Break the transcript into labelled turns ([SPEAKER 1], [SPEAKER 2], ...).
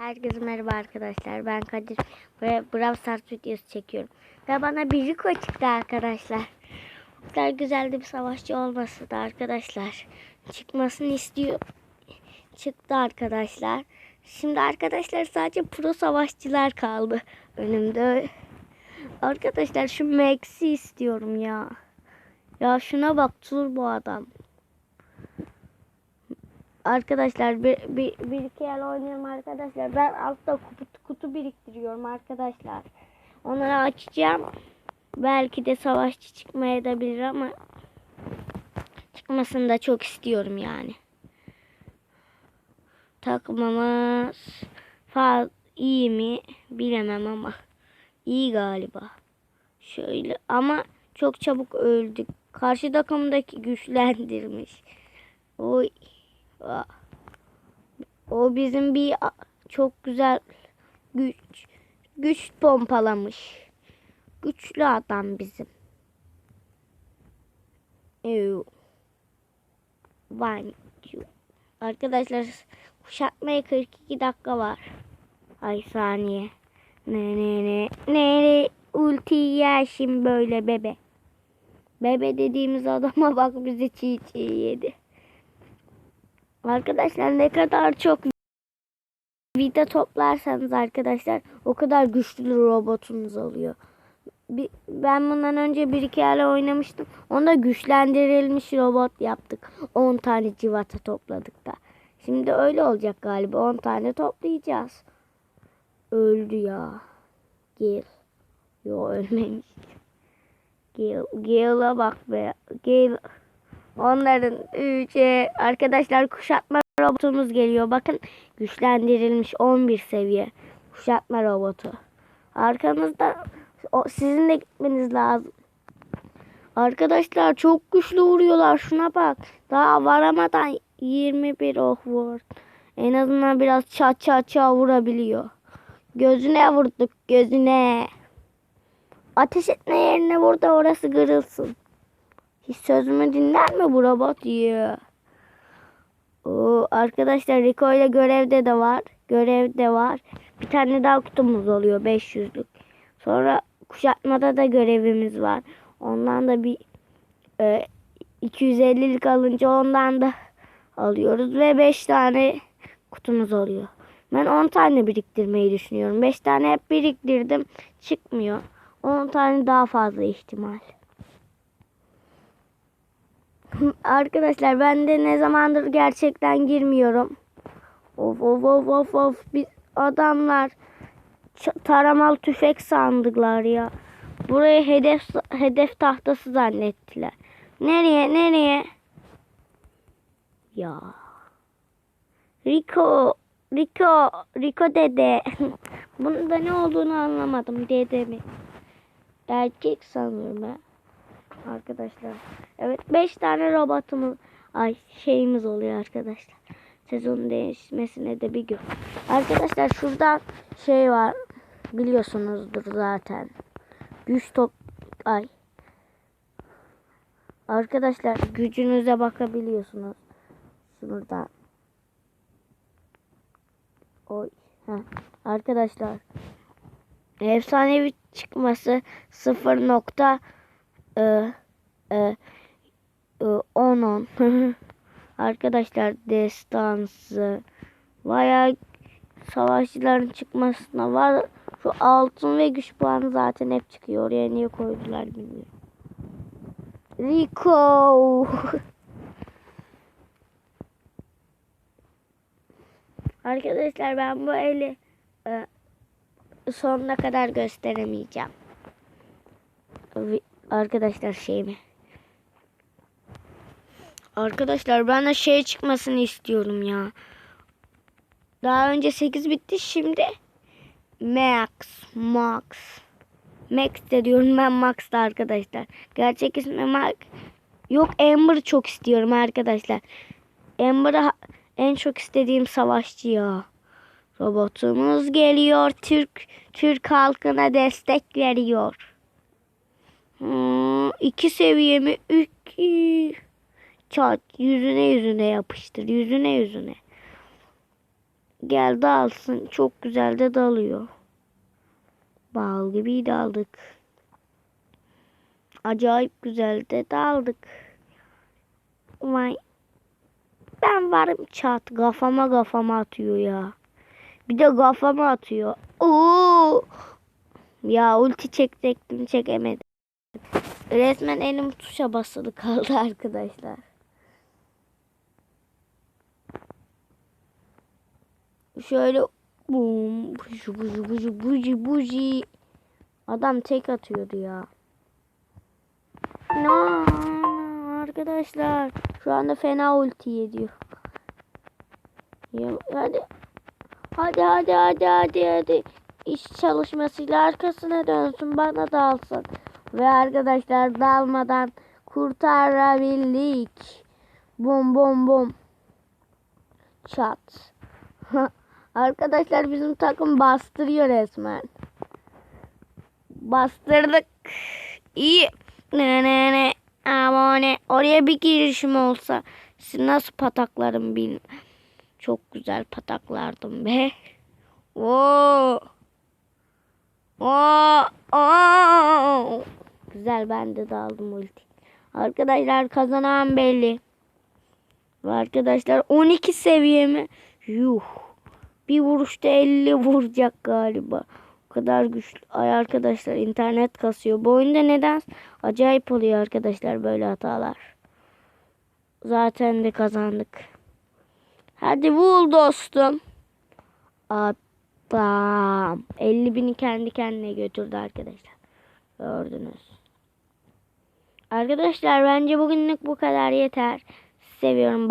[SPEAKER 1] Herkese merhaba arkadaşlar. Ben Kadir ve Brawl Stars videosu çekiyorum. Ve bana bir Rico çıktı arkadaşlar. O kadar güzel bir savaşçı olması da arkadaşlar. Çıkmasını istiyor. Çıktı arkadaşlar. Şimdi arkadaşlar sadece pro savaşçılar kaldı önümde. Arkadaşlar şu Max'i istiyorum ya. Ya şuna bak turbo adam. Arkadaşlar bir, bir, bir iki el oynuyorum arkadaşlar. Ben altta kutu, kutu biriktiriyorum arkadaşlar. Onları açacağım. Belki de savaşçı çıkmaya da bilir ama çıkmasını da çok istiyorum yani. Takmamız faz iyi mi bilemem ama iyi galiba. Şöyle ama çok çabuk öldük. Karşı takımdaki güçlendirmiş. Oy. O bizim bir çok güzel güç güç pompalamış. Güçlü adam bizim. Thank you. Arkadaşlar kuşatmaya 42 dakika var. Ay saniye. Ne ne ne ne ne ulti yersin böyle bebe. Bebe dediğimiz adama bak bizi çiğ çiğ yedi. Arkadaşlar ne kadar çok vida toplarsanız arkadaşlar o kadar güçlü robotunuz oluyor. Ben bundan önce bir iki yerle oynamıştım. Onda güçlendirilmiş robot yaptık. 10 tane civata topladık da. Şimdi öyle olacak galiba. 10 tane toplayacağız. Öldü ya. Gel. Yo ölmemiş. Gel. Gel'a bak be. Gel. Onların üçe arkadaşlar kuşatma robotumuz geliyor. Bakın güçlendirilmiş 11 seviye kuşatma robotu. Arkanızda o, sizin de gitmeniz lazım. Arkadaşlar çok güçlü vuruyorlar. Şuna bak. Daha varamadan 21 oh vur. En azından biraz çat çat çat vurabiliyor. Gözüne vurduk gözüne. Ateş etme yerine vur da orası kırılsın. Hiç sözümü dinler mi bu robot? Yeah. Oo, arkadaşlar Rico ile görevde de var. Görevde var. Bir tane daha kutumuz oluyor 500'lük. Sonra kuşatmada da görevimiz var. Ondan da bir e, 250'lik alınca ondan da alıyoruz ve 5 tane kutumuz oluyor. Ben 10 tane biriktirmeyi düşünüyorum. 5 tane hep biriktirdim. Çıkmıyor. 10 tane daha fazla ihtimal. Arkadaşlar ben de ne zamandır gerçekten girmiyorum. Of of of of of biz adamlar taramalı tüfek sandılar ya. Burayı hedef hedef tahtası zannettiler. Nereye nereye? Ya. Rico Rico Rico dede. Bunun da ne olduğunu anlamadım dede mi? Erkek sanıyorum ben arkadaşlar. Evet 5 tane robotumuz ay şeyimiz oluyor arkadaşlar. Sezon değişmesine de bir gün. Arkadaşlar şurada şey var. Biliyorsunuzdur zaten. Güç top ay. Arkadaşlar gücünüze bakabiliyorsunuz. Şuradan. Oy. Heh. Arkadaşlar efsanevi çıkması 0 nokta e, e, e, 10 10 arkadaşlar destansı. Bayağı savaşçıların çıkmasına var. Şu altın ve güç puanı zaten hep çıkıyor. Oraya niye koydular bilmiyorum. Rico! Arkadaşlar ben bu eli e, sonuna kadar gösteremeyeceğim arkadaşlar şey mi? Arkadaşlar ben de şey çıkmasını istiyorum ya. Daha önce 8 bitti şimdi Max Max Max de diyorum ben Max da arkadaşlar. Gerçek ismi Max. Yok Amber çok istiyorum arkadaşlar. Amber'ı en çok istediğim savaşçı ya. Robotumuz geliyor. Türk Türk halkına destek veriyor. Hmm, iki seviye mi? İki. Çat yüzüne yüzüne yapıştır. Yüzüne yüzüne. Gel dalsın. Çok güzel de dalıyor. Bal gibi daldık. Acayip güzel de daldık. Vay. Ben varım çat. Kafama kafama atıyor ya. Bir de kafama atıyor. Oo! Ya ulti çekecektim çekemedim. Resmen elim tuşa basılı kaldı arkadaşlar. Şöyle bum buji buji buji buji buji. Adam tek atıyordu ya. No, arkadaşlar şu anda fena ulti yediyor. Hadi. Hadi hadi hadi hadi hadi. İş çalışmasıyla arkasına dönsün bana dalsın. Ve arkadaşlar dalmadan kurtarabildik. Bom bom bom. Çat. arkadaşlar bizim takım bastırıyor resmen. Bastırdık. İyi. Ne ne ne. Abone. Oraya bir girişim olsa. Siz nasıl pataklarım bilmem. Çok güzel pataklardım be. Oo. Oo. Oo. Güzel ben de daldım ulti. Arkadaşlar kazanan belli. Arkadaşlar 12 seviye mi? Yuh. Bir vuruşta 50 vuracak galiba. O kadar güçlü. Ay arkadaşlar internet kasıyor. Bu oyunda neden? Acayip oluyor arkadaşlar böyle hatalar. Zaten de kazandık. Hadi vur dostum. Adam. 50 bini kendi kendine götürdü arkadaşlar. Gördünüz. Arkadaşlar bence bugünlük bu kadar yeter. Seviyorum.